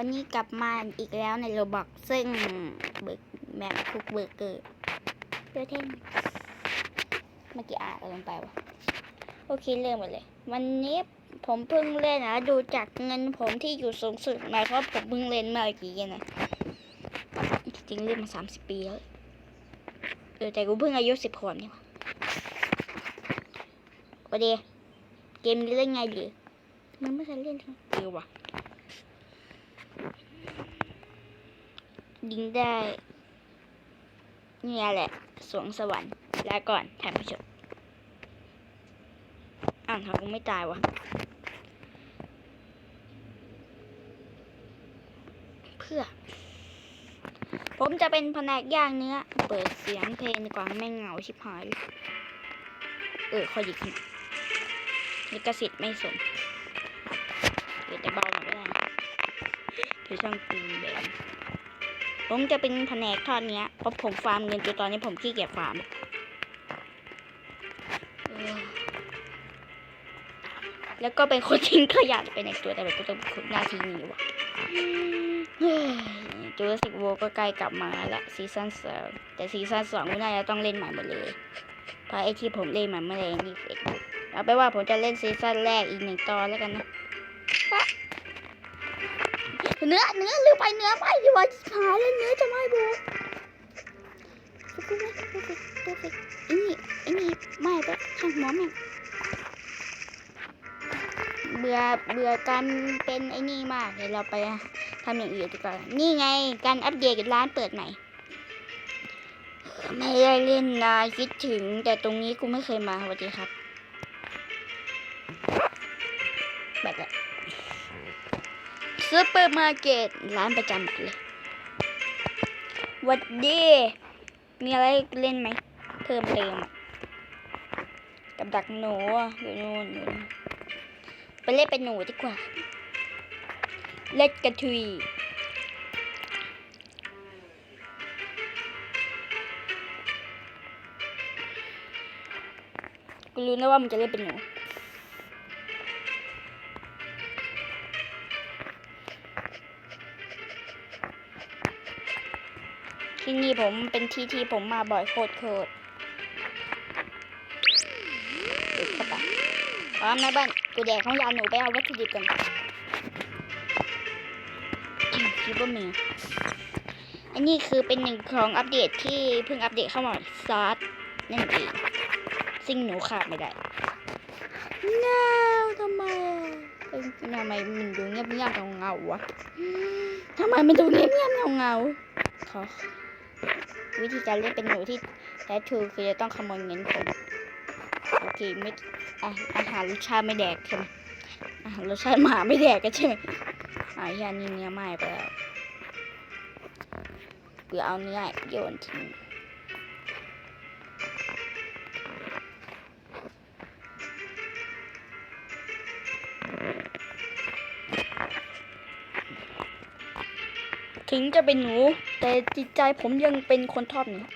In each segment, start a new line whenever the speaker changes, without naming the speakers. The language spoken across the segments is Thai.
วันนี้กลับมาอีกแล้วในโรบอกซึ่งเบิกแมปคุกเบอร์เกอร์เพื่อเท่งเมื่อกี้อ่านอะไรลงไปวะโอเคเริ่มหมดเลย วันนี้ผมเพิ่งเล่นนะดูจากเงินผมที่อยู่สูงสุดมาเพราะผมเพิ่งเล่นเมื่อกี้เองนะจริงเล่นมาสามสิบปีแล้วเออแต่กูเพิ่งอายุสิบขวบนี่หวะโอเคเกมนี้เล่นไงดีมันไม่เคยเล่นทั้งเออว่ะ ยิงได้เนี่ยแหละ สวงสวรรค์ลาก่อนท่านผู้ชมอ่านทำกูไม่ตายวะเพื่อ ผมจะเป็นแผนกย่างเนื้อ เปิดเสียงเพลงดีกว่าแม่งเหงาชิบหาย เออขอหยิกนลิขสิทธิ์ไม่สนเดี๋ยวจะเบาหน่อยก็ได้นะเดี๋ยวช่างกูแบน ผมจะเป็นแผนกทอดเนี้ยเพราะผมฟาร์มเงินจนตอนนี้ผมขี้เกียจฟาร์มแล้วก็เป็นคนทิ้งขยะไปในตัวแต่แบบก็ต้องหน้าที่นี้วะจูราสสิกโวก็ใกล้กลับมาละซีซั่นสองแต่ซีซั่นสองก็น่าจะต้องเล่นใหม่หมดเลยเพราะไอที่ผมเล่นมันไม่แรงนี่เองเอาไปนว่าผมจะเล่นซีซั่นแรกอีกหนึ่งตอนแล้วกันนะ เนื้อเนื้อลืมไปเนื้อไม่ดีว่าหายแล้วเนื้อจะไม่บูไอ้นี่ไอ้นี่ไม่ไปช่างหัวแม่งเบื่อเบื่อการเป็นไอ้นี่มากเดี๋ยวเราไปทำอย่างอื่นดีกว่านี่ไงการอัปเดตร้านเปิดใหม่ไม่ได้เล่นนะคิดถึงแต่ตรงนี้กูไม่เคยมาสวัสดีครับ อร์มาร์เก็ตร้านประจำเลยวัดดีมีอะไรเล่นไหมเพิ่มเติมกับดักหนูอยู่นู่นอยู่นู่นไปเล่นเป็นหนูดีกว่า เล่นกระทุยกูรู้นะว่ามันจะเล่นเป็นหนู ที่นี่ผมเป็นที่ที่ผมมาบ่อยโคตรโคตรดูเข้าไปพร้อมนะเบ้านกูแดกของยาหนูไปเอาวัตถุดิบกันคิดว่ามีอันนี้คือเป็นหนึ่งของอัปเดตที่เพิ่งอัปเดตเข้ามาซอสนั่นเองซึ่งหนูขาดไม่ได้เงาทำไมเอ้ยทำไมมันดูเงียบเงียบเงาเงาๆวะทำไมมันดูเงียบเงียบเงาเงาๆขอ วิธีการเล่นเป็นหนูที่แท้ทรูคือจะต้องขโมยเงินผมโอเคไม่อาอาหารรสชาติไม่แดกใช่ไหมอาหารรสชาติหมาไม่แดกกันใช่ไหมอะยานี่เนื้อไหม้ไปแล้วเดี๋ยวเอาเนื้อโยนทิ้ง ถึงจะเป็นหนู แต่จิตใจผมยังเป็นคนทอดเนื้อ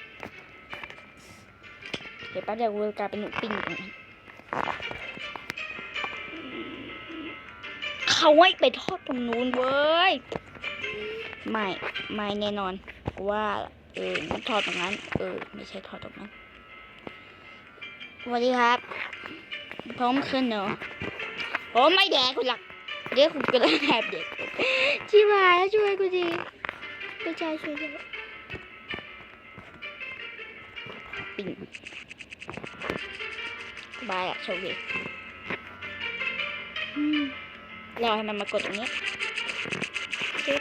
เดี๋ยวแป๊บเดียวกูจะกลายเป็นหนูปิ้งอยู่ตรงนั้นเขาให้ไปทอดตรงนู้นเว้ย ไม่ ไม่แน่นอนว่าเออมันทอดตรงนั้น เออ ไม่ใช่ทอดตรงนั้นสวัสดีครับผมคือหนูผมไม่แดกคุณหรอกเดี๋ยวคุณก็เลยแอบเด็กชิบหายช่วยกูดี ไม่ใช่ช่วยด้วยปิ่งสบายอะโชคดีอืมรอให้มันมากดตรงนี้จิ๊บ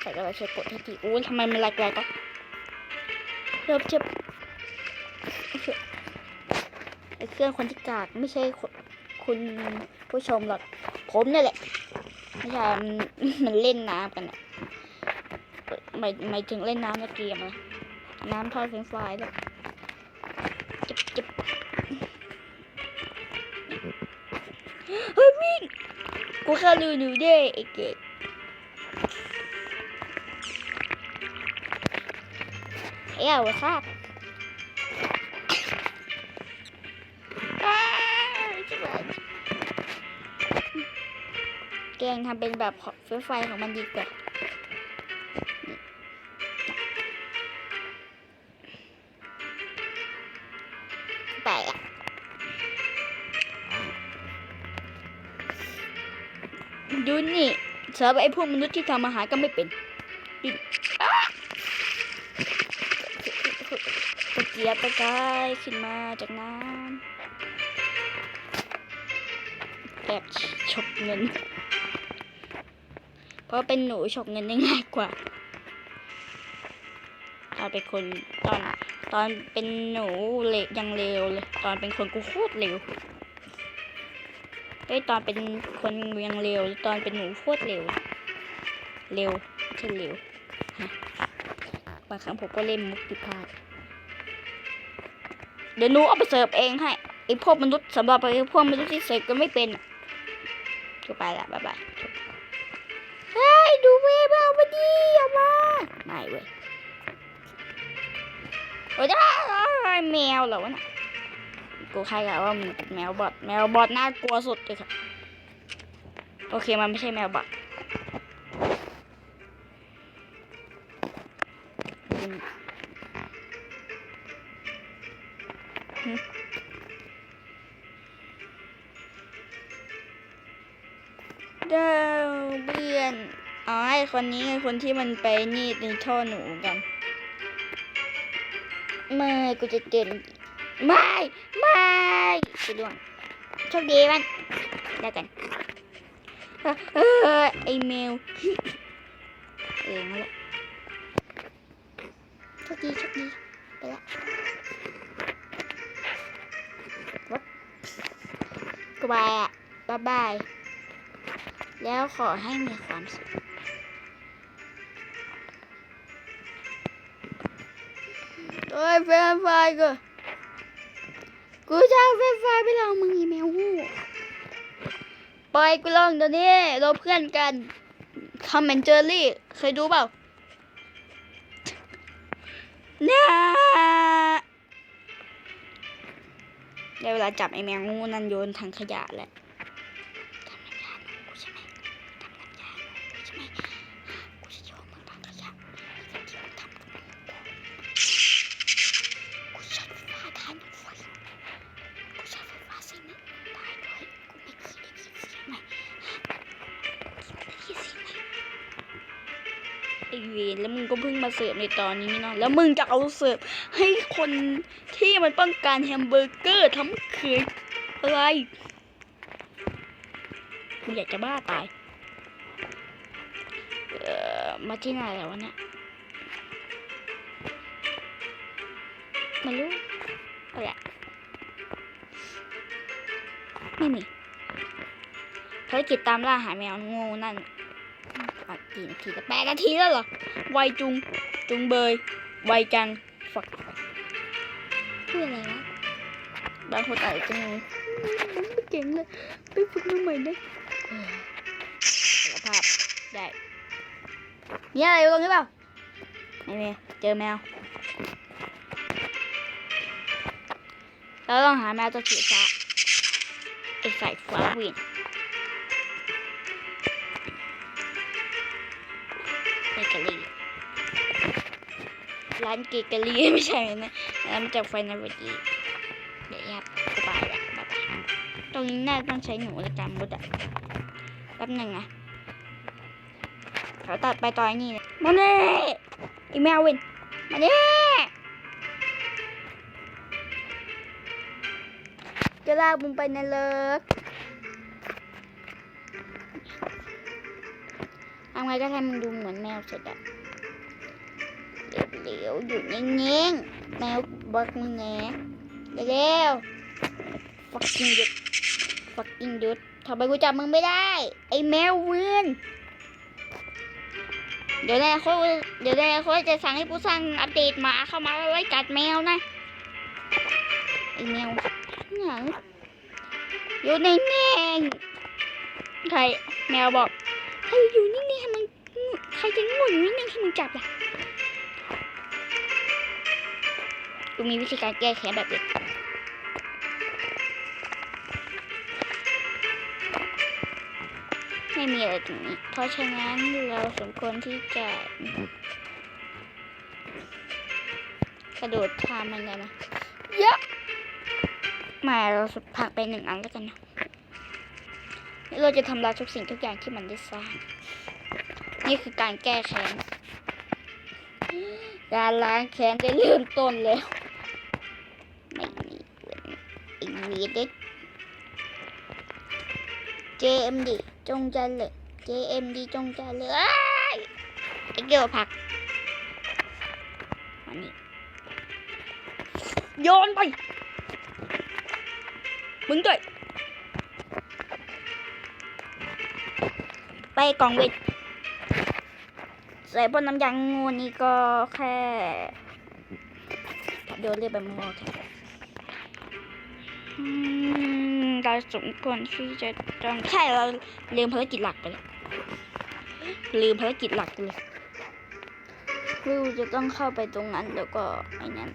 แต่ก็เราช่วยกดทันทีอู้ทำไมมันแหลกๆก็เชิบเชิบไอ้เครื่องคนที่กากไม่ใช่คนคุณผู้ชมหรอกผมนี่นแหละ ไม่ใช่มันมันเล่นน้ำกันอะหมายหมายถึงเล่นน้ำในเกมอะน้ำทอดเฟรนฟรายด้วยจิบจิบเฮ้ยวิ่งกูแค่ลืมหนูเด้ไอ้เกดเอ้าวะค่ะ งทำเป็นแบบเฟไฟของมันดีกว่าไปอะดูนี่สำหรับไอ้พวกมนุษย์ที่ทำอาหารก็ไม่เป็นดิตะเกียบตะกายขึ้นมาจากน้ำแอบฉกเงิน เพราะเป็นหนูฉกเงินได้ง่ายกว่าตอนเป็นคนตอนตอนเป็นหนูเละยังเลวเลยตอนเป็นคนกูโคตรเร็วเอ้ตอนเป็นคนยังเร็ว ตอนเป็นหนูโคตรเร็ว เร็วไม่ใช่เร็วบางครั้งผมก็เล่นมุกผิพาดเดี๋ยวหนูเอาไปเสิร์ฟเองให้ไอพวกมนุษย์สำหรับไอพวกมนุษย์ที่เสิร์ฟก็ไม่เป็นอะก็ไปละบ๊ายบาย ดูเวยเอามาดีเอามาไม่เว้ยโอ้ยแมวเหรอวะน่ะกูคาดกันว่ามันเป็นแมวบอดแมวบอดน่ากลัวสุดเลยค่ะโอเคมันไม่ใช่แมวบอดเดาวเบียน อ๋อไอคนนี้ไงคนที่มันไปนี่ในท่อหนูกัน ไม่กูจะเดินไม่ไม่จะล่วงโชคดีมันแล้วกันเอเออไอแมวเองแหละโชคดีโชคดีไปละวัดกบายอะบ๊ายบายแล้วขอให้มีความสุข อ้ยแฟนไฟก็กูจะเอาเฟรนช์ฟไปลองมึงอีเมลหูปล่อยกูลองเดี๋ยวนี้เราเพื่อนกันคอมเมนเจอรี่ เคยดูเปล่าเนี่ยได้เวลาจับไอแมงงูนั่นโยนทางขยะแหละทำน้ำยาหนูกูใช่ไหมทำน้ำยาหนูกูใช่ไหม นแล้วมึงก็เพิ่งมาเสิร์ฟในตอนนี้เนาะแล้วมึงจะเอาเสิร์ฟให้คนที่มันต้องการแฮมเบอร์เกอร์ทำคืออะไรกูอยากจะบ้าตาย เอ่อ มาที่ไหนแล้ววะเนี่ยไมารู้อะไรไม่มีภารกิจตามล่าหาแมวงูนั่นกี่นาทีจะแปดนาทีแล้วเหรอ ไวจุง จุงเบย ไวจัง ฝักพูดอะไรวะบางคนอาจจะงงผมไม่เก่งเลยไปฝึกมาใหม่ได้เออสารภาพได้มีอะไรอยู่ตรงนี้เปล่าไม่มีเจอแมว เราต้องหาแมวตัวสีฟ้าไอใส่ฟ้าวินเบเกอ ร้านเกเกอรี่ไม่ใช่นะร้านจากไฟนาร์ดีเดี๋ยวยับกูไปละบ๊ายบายตรงนี้น่าต้องใช้หนูในการมุดอะแป๊บหนึ่งนะเขาตัดไปตอนนี้เลยมาเน่อีแมววินมาเน่จะลากมึงไปนะเลิกทำไงก็ทำมึงดูเหมือนแมวสุดอะ เหลวๆอยู่นิ่งๆแมวบอกมึงแหน่เร็วๆ fucking หยุด fucking หยุดทำไมกูจับมึงไม่ได้ ไอ้แมวเวืนเดี๋ยวแน่เขาเดี๋ยวแน่เขาจะสั่งให้กูสร้างอัปเดตหมาเข้ามาไว้กัดแมวนะไอ้แมวหนังอยู่นิ่งๆใครแมวบอกใครอยู่นิ่งๆให้มันใครจะงงอยู่นิ่งๆให้มันจับล่ะ กูมีวิธีการแก้แค้นแบบเด็กเไม่มีอะไรตรงนี้ เพราะฉะนั้นเราสมควรที่จะ กระโดดข้ามมันได้ไหมเยอะมาเราสุดผักไปหนึ่งอันแล้วกันนะเราจะทำลายทุกสิ่งทุกอย่างที่มันได้สร้าง นี่คือการแก้แค้นการล้างแค้นได้เริ่มต้นแล้ว อีกวีเด็ก JMD จงใจเลย JMD จงใจเลยอ้ยไอ้เกี่ยวผักมานี่โยนไป มึงด้วย ไปกล่องเวทใส่บนน้ำยางงูนี่ก็แค่ เดี๋ยวเรียกแบบมอแค่อืม เราสมควรที่จะต้องใช่เราลืมภารกิจหลักไปเลยลืมภารกิจหลักไปเลยคือจะต้องเข้าไปตรงนั้นแล้วก็ไอ้นั้น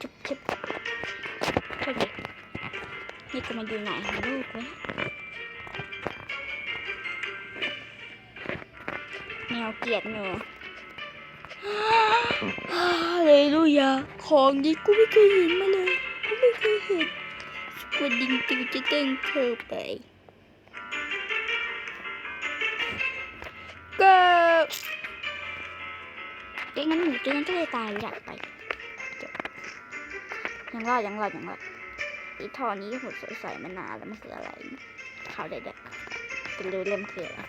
ชุบชุบโอเคนี่ก็มาดูหนลูกว้แมวเกลียดหนู เลลูยา ของดีกูไม่เคยเห็นมาเลย กูไม่เคยเห็นสกวดดิงติวจะเต้นเธอไป ก็เด็กนั้นหนูเจอก็เลยตายอยากไป ยังรอดยังรอดยังรอดอีท่อนี้ผมสงสัยมานานแล้วมันคืออะไรเขาได้ได้เป็นรู้เริ่มคืออะไร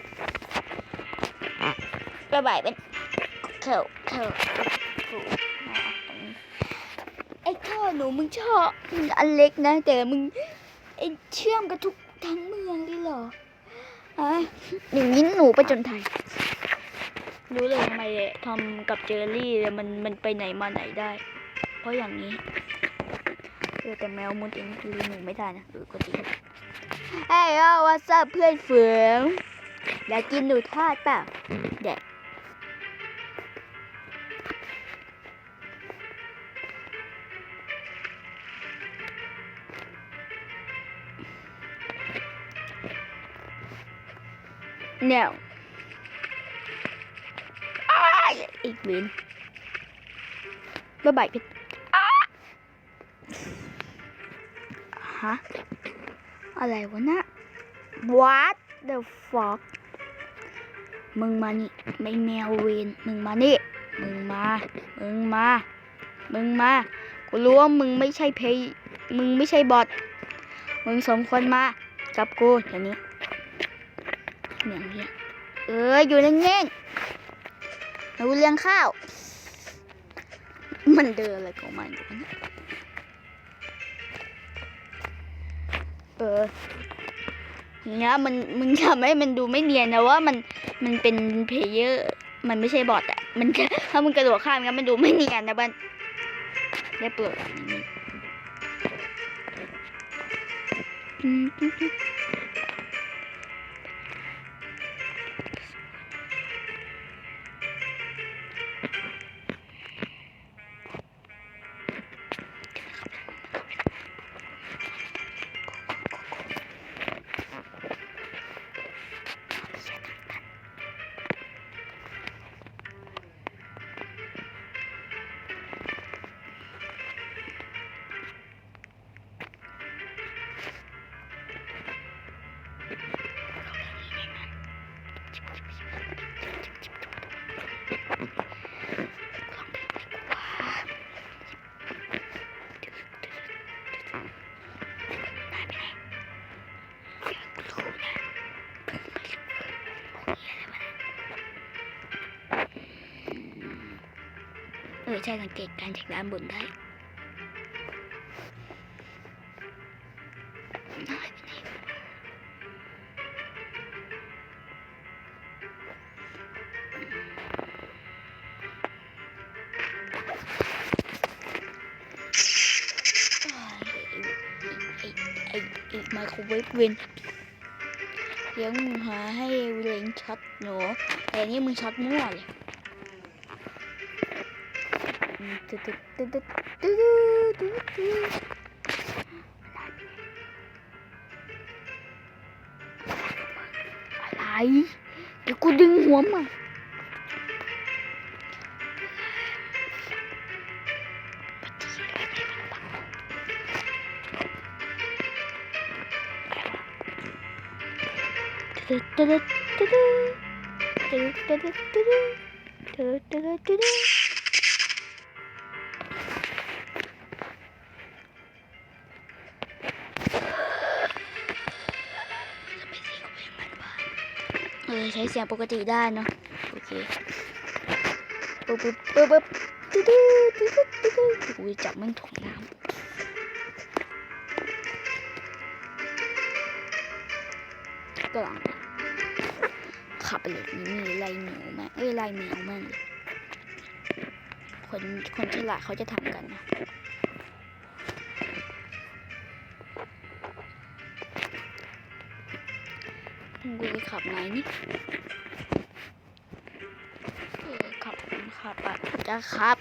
ระบายเป็นเข้าเข้าถูกมาตรงนี้ไอ้ท่อหนูมึงชอบมันอันเล็กนะ แต่มึงไอ้เชื่อมกับทุกทั้งเมืองเลยเหรออะอย่างนี้หนูไปจนไทย รู้เลยทำไมทอมกับเจอรี่เนี่ยมันมันไปไหนมาไหนได้ เพราะอย่างนี้เออแต่แมวมุดเองคือหนูไม่ได้นะเออก็จริงเฮ้ยว่าซับเพื่อนเฟืองอยากกินหนูทอดเปล่าเด็ก เนียวอ้ายอีกบินบ๊ายบายพี่ฮะอะไรวะนะ What the fuck มึงมานี่ไม่แมวเวนมึงมานี่ มึงมา มึงมา มึงมา กูรู้ว่ามึงไม่ใช่เพย์มึงไม่ใช่บอท มึงสมควรมา กับกูอย่างนี้ อย่างนี้เอออยู่นิ่งๆเราเลี้ยงข้าว มันเดินอะไรของมันอยู่วะเนี่ยเอออย่างเงี้ยมันมึงทำให้มันดูไม่เนียนนะว่ามันมันเป็นเพลเยอร์มันไม่ใช่บอทอะมันถ้ามึงกระโดดข้ามงั้นมันดูไม่เนียนนะบ้านได้เปลือกอย่างนี้ ใช่สังเกตการจากด้านบนได้หายไปไหนไอ้ไอไอไมโครเวฟเวนเดี๋ยวมึงหาให้เลงช็อตหนูแต่นี่มึงช็อตมั่วเลย ตึ๊ดตึ๊ดตึ๊ดตึ๊ดตึ๊ดตึ๊ดตึ๊ดเดี๋ยวกูดึงหัวมาตึ๊ดตึ๊ดตึ๊ดตึ๊ดตึ๊ดตึ๊ดตึ๊ดตึ๊ดตึ๊ดตึ๊ดตึ๊ด เออใช้เสียงปกติได้เนาะโอเคปุ๊บปุ๊บปุ๊บปุ๊บตึ๊ดตึ๊ดตึ๊ดตึ๊ดตึ๊ดตึ๊ดอุ้ยจับมันถ่วงน้ำกำลังขับไปเลยนี่มีไล่หนูแม่งเอ้ยไล่แมวแม่งเลยคนคนฉลาดเขาจะทำกันนะ ไหนขอบคุณครับอาจารย์ครับ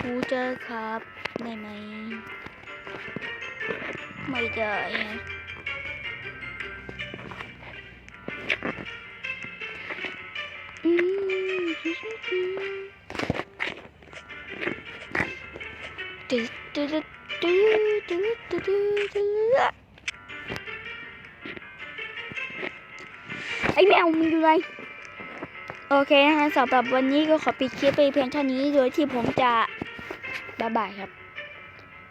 กูเจอครับ ได้ไหม ไม่ได้ ตึ๊ดตึ๊ดตึ๊ดตึ๊ดตึ๊ดตึ๊ดไอแมวมึงอยู่ไหนโอเคนะคะสำหรับวันนี้ก็ขอปิดคลิปไปเพียงเท่านี้โดยที่ผมจะบ๊ายบายครับ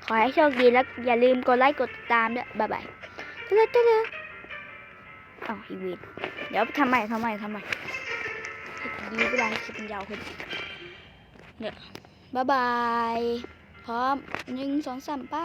ขอให้โชคดีแล้วอย่าลืมกดไลค์กดติดตามด้วยบ๊ายบายตึ๊ดตึ๊ดตึ๊ดอ้าอีวีเดี๋ยวทำใหม่ทำใหม่ทำให ม่ดีเวลาคลิปมันยาวขึ้นเนี่ยบ๊ายบาย พร้อมหนึ่งสองสามป้า